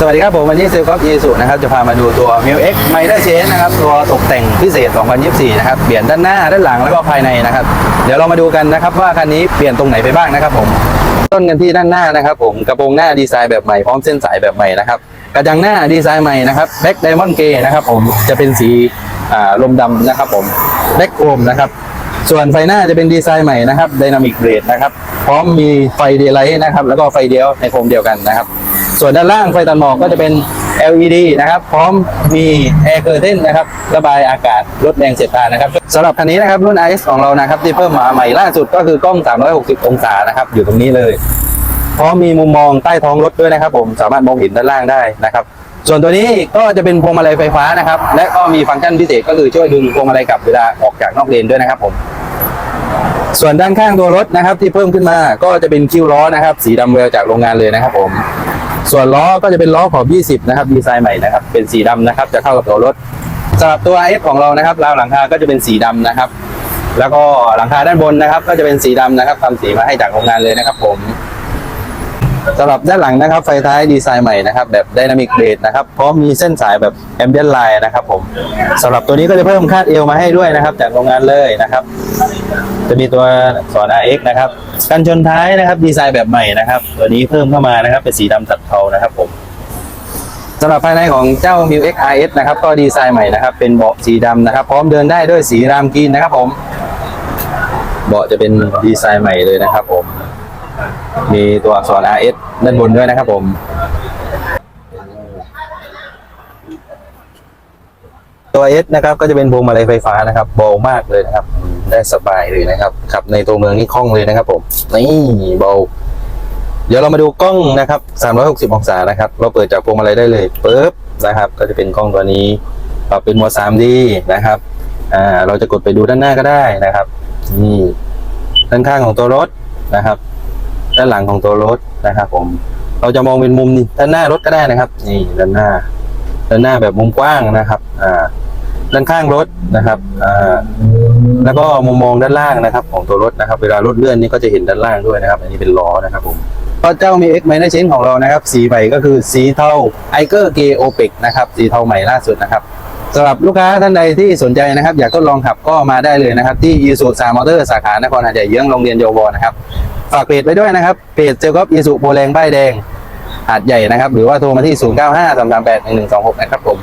สวัสดีครับผมวันนี้เซลกอล์ฟยีสุนะครับจะพามาดูตัว m ิ X m i d e r Change นะครับตัวตกแต่งพิเศษ 2024 นะครับเปลี่ยนด้านหน้าด้านหลังแล้วก็ภายในนะครับ เดี๋ยวเรามาดูกันนะครับว่าคันนี้เปลี่ยนตรงไหนไปบ้างนะครับผมต้นกันที่ด้านหน้านะครับผมกระโปรงหน้าดีไซน์แบบใหม่พร้อมเส้นสายแบบใหม่นะครับกระจังหน้าดีไซน์ใหม่นะครับแบ็กไดมอนด์เกนะครับผมจะเป็นสีลมดำนะครับผมแบ็กโคมนะครับส่วนไฟหน้าจะเป็นดีไซน์ใหม่นะครับไดนามิกเบรดนะครับพร้อมมีไฟเดย์ไลท์นะครับแล้วก็ไฟเดียวในโคมเดียวกันนะครับ ส่วนด้านล่างไฟตัดหมอกก็จะเป็น LED นะครับ พร้อมมีแอร์เคอร์เทนนะครับ ระบายอากาศลดแรงเสียดทานนะครับสำหรับคันนี้นะครับรุ่น IS ของเรานะครับ ที่เพิ่มมาใหม่ล่าสุดก็คือกล้อง 360 องศานะครับ อยู่ตรงนี้เลยพร้อมมีมุมมองใต้ท้องรถด้วยนะครับ ผมสามารถมองเห็นด้านล่างได้นะครับ ส่วนตัวนี้ก็จะเป็นพวงมาลัยไฟฟ้านะครับ และก็มีฟังก์ชันพิเศษก็คือช่วยดึงพวงมาลัยกลับเวลาออกจากนอกเลนด้วยนะครับผมส่วนด้านข้างตัวรถนะครับที่เพิ่มขึ้นมาก็จะเป็นคิ้วล้อนะครับ สีดำเวลจากโรงงานเลยนะครับผม ส่วนล้อก็จะเป็นล้อขอบ 20 นะครับดีไซน์ใหม่นะครับ เป็นสีดำนะครับ จะเข้ากับตัวรถสำหรับตัว i อของเรานะครับราวหลังคาก็จะเป็นสีดำนะครับ แล้วก็หลังคาด้านบนนะครับ ก็จะเป็นสีดำนะครับทำสีมาให้จากโรงงานเลยนะครับ ผมสำหรับด้านหลังนะครับ ไฟท้ายดีไซน์ใหม่นะครับ แบบไดนามิกเบรดนะครับพร้อมมีเส้นสายแบบแอมเบียนไลน์นะครับ ผมสำหรับตัวนี้ก็จะเพิ่มคาดเอวมาให้ด้วยนะครับ จากโรงงานเลยนะครับ จะมีตัวสอน RX นะครับกันชนท้ายนะครับดีไซน์แบบใหม่นะครับตัวนี้เพิ่มเข้ามานะครับเป็นสีดำตัดเทานะครับผมสำหรับภายในของเจ้า m ิ X RS นะครับก็ดีไซน์ใหม่นะครับ เป็นเบาะสีดำนะครับ พร้อมเดินได้ด้วยสีรามกรีนนะครับผม เบาะจะเป็นดีไซน์ใหม่เลยนะครับผม มีตัวอักษร RS ด้านบนด้วยนะครับผมตัว S นะครับก็จะเป็นพวงมาลัยไฟฟ้านะครับเบามากเลยนะครับ ได้สบายเลยนะครับ ขับในตัวเมืองนี่คล่องเลยนะครับผมนี่เบาเดี๋ยวเรามาดูกล้องนะครับ 360 องศานะครับ เราเปิดจากพวงมาลัยได้เลยปึ๊บนะครับ ก็จะเป็นกล้องตัวนี้ปรับเป็นโหมด 3D นะครับ อ่า เราจะกดไปดูด้านหน้าก็ได้นะครับ นี่ ด้านข้างของตัวรถนะครับ ด้านหลังของตัวรถนะครับ ผม เราจะมองเป็นมุมนี่ด้านหน้ารถก็ได้นะครับ นี่ด้านหน้า ด้านหน้าแบบมุมกว้างนะครับ อ่า ด้านข้างรถนะครับ อ่า แล้วก็มุมมองด้านล่างนะครับ ของตัวรถนะครับ เวลารถเลื่อนนี่ก็จะเห็นด้านล่างด้วยนะครับ อันนี้เป็นล้อนะครับผมก็เจ้ามี X ไมเนอร์เชนของเรานะครับ สีใหม่ก็คือสีเทาไอเกอร์เกโอเปกนะครับ สีเทาใหม่ล่าสุดนะครับสำหรับลูกค้าท่านใดที่สนใจนะครับ อยากทดลองขับก็มาได้เลยนะครับ ที่ยูสุสามอเตอร์สาขานครหาดใหญ่เยื้องโรงเรียนโยวนะครับ ฝากเพจไว้ด้วยนะครับเพจเจลกอฟยูสุโปรแรงป้ายแดงหาดใหญ่นะครับ หรือว่าโทรมาที่ 0953381126 นะครับผม